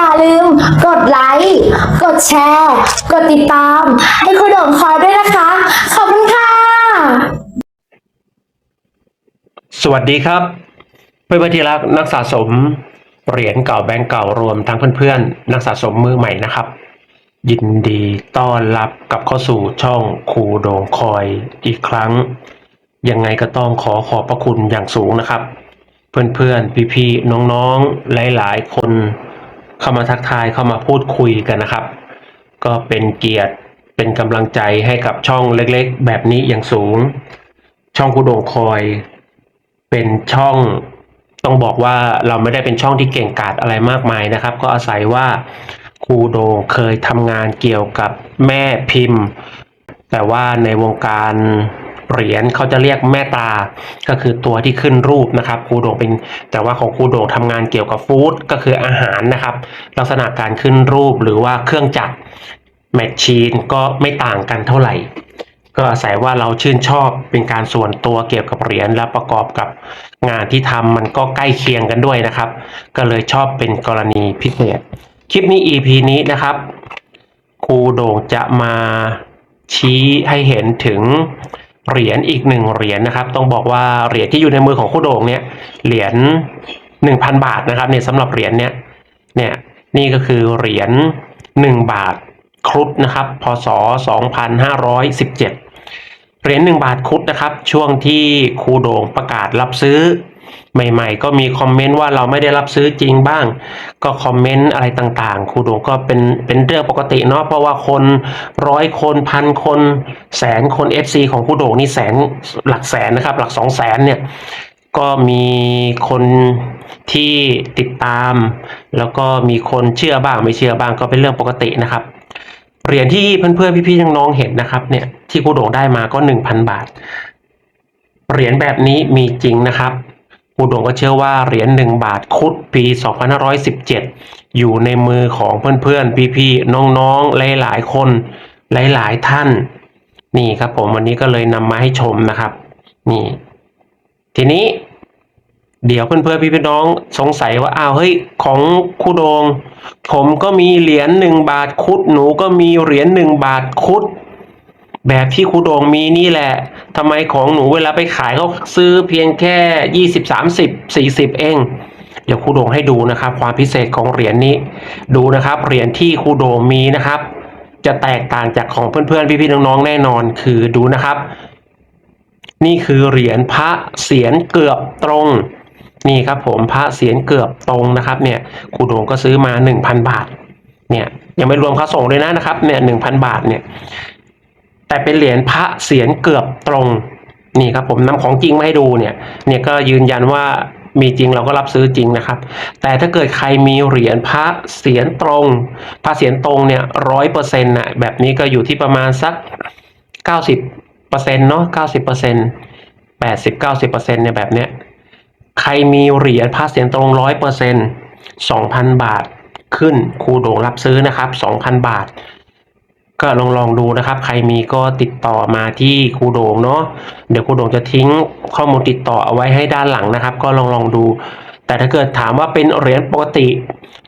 ่าลืมกดไลค์ กดแชร์ กดติดตาม ให้คุณโด่งคอยด้วยนะคะ ขอบคุณค่ะ สวัสดีครับ เพื่อนๆที่รักนักสะสม เหรียญเก่าแบงก์เก่ารวมทั้งเพื่อนๆ นักสะสมมือใหม่นะครับ ยินดีต้อนรับกลับเข้าสู่ช่องครูโด่งคอยอีกครั้ง ยังไงก็ต้องขอขอบพระคุณอย่างสูงนะครับ เพื่อนๆ พี่ๆ น้องๆ หลายๆ คน เข้ามาทักทายเข้ามาพูดคุยกันนะครับ ก็เป็นเกียรติเป็นกำลังใจให้กับช่องเล็กๆ แบบนี้อย่างสูง ช่องครูโด่งคอย เป็นช่องต้องบอกว่าเราไม่ได้เป็นช่องที่เก่งกาจอะไรมากมายนะครับ ก็อาศัยว่าครูโดงเคยทำงานเกี่ยวกับแม่พิมพ์ แต่ว่าในวงการ เหรียญเขาจะเรียกแม่ตา ก็คือตัวที่ขึ้นรูปนะครับครูโด่งเป็น แต่ว่าของครูโด่งทำงานเกี่ยวกับฟู้ดก็คืออาหารนะครับ ลักษณะการขึ้นรูปหรือว่าเครื่องจักรแมชชีนก็ไม่ต่างกันเท่าไหร่ ก็อาศัยว่าเราชื่นชอบเป็นการส่วนตัวเกี่ยวกับเหรียญและประกอบกับงานที่ทำมันก็ใกล้เคียงกันด้วยนะครับ ก็เลยชอบเป็นกรณีพิเศษคลิปนี้ EP นี้นะครับครูโด่งจะมาชี้ให้เห็นถึง เหรียญอีกหนึ่งเหรียญนะครับ ต้องบอกว่าเหรียญที่อยู่ในมือของคู่โด่งเนี่ยเหรียญหนึ่งพันบาทนะครับเนี่ยสำหรับเหรียญเนี่ยเนี่ยนี่ก็คือเหรียญหนึ่งบาทครุฑนะครับพศสองพันห้าร้อยสิบเจ็ดเหรียญหนึ่งบาทครุฑนะครับ ช่วงที่ครูโด่งประกาศรับซื้อ ใหม่ ๆ ก็มีคอมเมนต์ว่าเราไม่ได้รับซื้อจริงบ้าง ก็คอมเมนต์อะไรต่างๆ ครูโด่งก็เป็นเป็นเรื่องปกติเนาะเพราะว่าคนร้อยคนพันคนแสนคน FC ของครูโด่งนี่แสนหลักแสนนะครับ หลักสองแสนเนี่ยก็มีคนที่ติดตาม แล้วก็มีคนเชื่อบ้างไม่เชื่อบ้างก็เป็นเรื่องปกตินะครับเหรียญที่เพื่อนๆพี่ๆน้องๆเห็นนะครับเนี่ยที่ครูโด่งได้มาก็หนึ่งพันบาทเหรียญแบบนี้มีจริงนะครับ ครูโด่งก็เชื่อว่าเหรียญหนึ่งบาทคุดปี 2517 อยู่ในมือของเพื่อนๆ พี่ๆ น้องๆ หลายๆ คนหลายๆ ท่าน นี่ครับผมวันนี้ก็เลยนำมาให้ชมนะครับ นี่ ทีนี้ เดี๋ยวเพื่อนๆ พี่พี่น้องสงสัยว่าอ้าวเฮ้ยของครูโดง ผมก็มีเหรียญหนึ่งบาทคุดหนูก็มีเหรียญหนึ่งบาทคุด แบบที่ครูโดงมีนี่แหละ ทำไมของหนูเวลาไปขายเขาซื้อเพียงแค่ยี่สิบสามสิบสี่สิบเอง เดี๋ยวครูโดงให้ดูนะครับ ความพิเศษของเหรียญนี้ ดูนะครับ เหรียญที่ครูโดงมีนะครับ จะแตกต่างจากของเพื่อนๆ พี่ๆน้องๆแน่นอนคือดูนะครับ นี่คือเหรียญพระเสียรเกือบตรงนี่ครับผมพระเสียรเกือบตรงนะครับ เนี่ยครูโดงก็ซื้อมาหนึ่งพันบาท เนี่ยยังไม่รวมค่าส่งเลยนะนะครับเนี่ยหนึ่งพันบาทเนี่ย แต่เป็นเหรียญพระเสียรเกือบตรงนี่ครับผมนำของจริงมาให้ดูเนี่ยเนี่ยก็ยืนยันว่ามีจริงเราก็รับซื้อจริงนะครับ แต่ถ้าเกิดใครมีเหรียญพระเสียรตรง พระเสียรตรงเนี่ยร้อยเปอร์เซ็นต์นะแบบนี้ก็อยู่ที่ประมาณสักเก้าสิบเปอร์เซ็นต์เนาะเก้าสิบเปอร์เซ็นต์แปดสิบเก้าสิบเปอร์เซ็นต์เนี่ยแบบเนี้ยใครมีเหรียญพระเสียรตรงร้อยเปอร์เซ็นต์สองพันบาทขึ้นครูโด่งรับซื้อนะครับสองพันบาท ก็ลองลองดูนะครับ ใครมีก็ติดต่อมาที่ครูโด่งเนาะเดี๋ยวครูโด่งจะทิ้งข้อมูลติดต่อเอาไว้ให้ด้านหลังนะครับ ก็ลองลองดู แต่ถ้าเกิดถามว่าเป็นเหรียญปกติ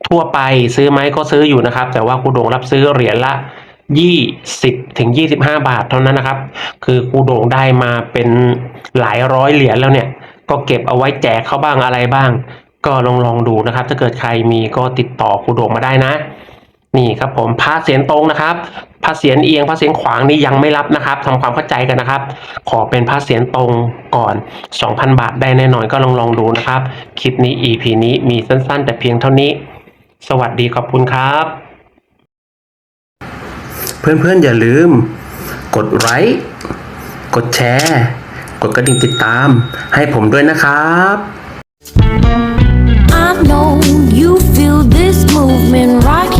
ทั่วไปซื้อไหมก็ซื้ออยู่นะครับ แต่ว่าครูโด่งรับซื้อเหรียญละยี่สิบถึงยี่สิบห้าบาทเท่านั้นนะครับ คือครูโด่งได้มาเป็นหลายร้อยเหรียญแล้วเนี่ย ก็เก็บเอาไว้แจกเขาบ้างอะไรบ้าง ก็ลองลองดูนะครับ ถ้าเกิดใครมีก็ติดต่อครูโด่งมาได้นะ นี่ครับผมพระเสียนตรงนะครับ พระเสียนเอียงพระเสียนขวางนี่ยังไม่รับนะครับทำความเข้าใจกันนะครับ ขอเป็นพระเสียนตรงก่อน 2,000 บาทได้แน่นอนก็ลองลองดูนะครับ คลิปนี้ EP นี้มีสั้นๆ แต่เพียงเท่านี้ สวัสดีขอบคุณครับ เพื่อนๆอย่าลืม กดไลค์กดแชร์ กดกระดิ่งติดตาม ให้ผมด้วยนะครับ I know you feel this movement right here.